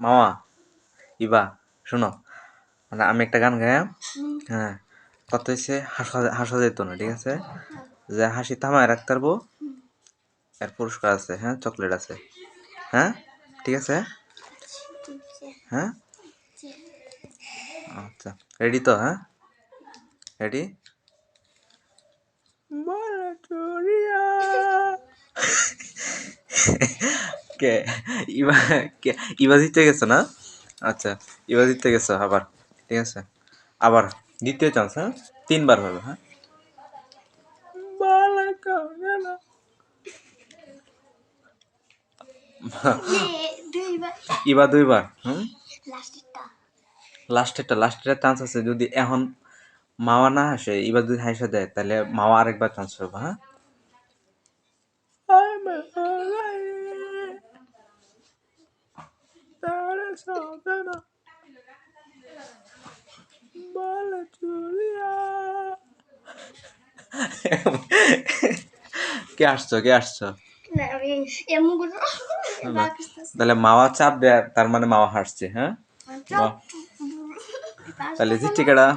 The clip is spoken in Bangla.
মামা, ইবা, শোনো। মানে আমি একটা গান গাই হ্যাঁ কত হয়েছে হাসা হাসা যেত না, ঠিক আছে? যে হাসি থামায় রাখতে পারব এর পুরস্কার আছে হ্যাঁ চকলেট আছে হ্যাঁ? ঠিক আছে? হ্যাঁ? আচ্ছা রেডি তো হ্যাঁ? রেডি কে? ইবা কে? ইবা জিতে গেছো না? আচ্ছা ইবা জিতে গেছো, আবার। ঠিক আছে? আবার দ্বিতীয় চান্স হ্যাঁ? তিনবার হবে হ্যাঁ? ইবা দুইবার, হুম? লাস্টেরটা লাস্টেরটা লাস্টের চান্স আছে। যদি এখন মাওয়া না হাসে এবার যদি হাসে দেয়, তাহলে মাওয়া আরেকবার চান্স পাবে হ্যাঁ? কে আসছো? কে আসছো? এমন করে তাহলে মাওয়া চাপ দেয় তার মানে মাওয়া হাসছে হ্যাঁ। তাহলে ঠিক কেডা?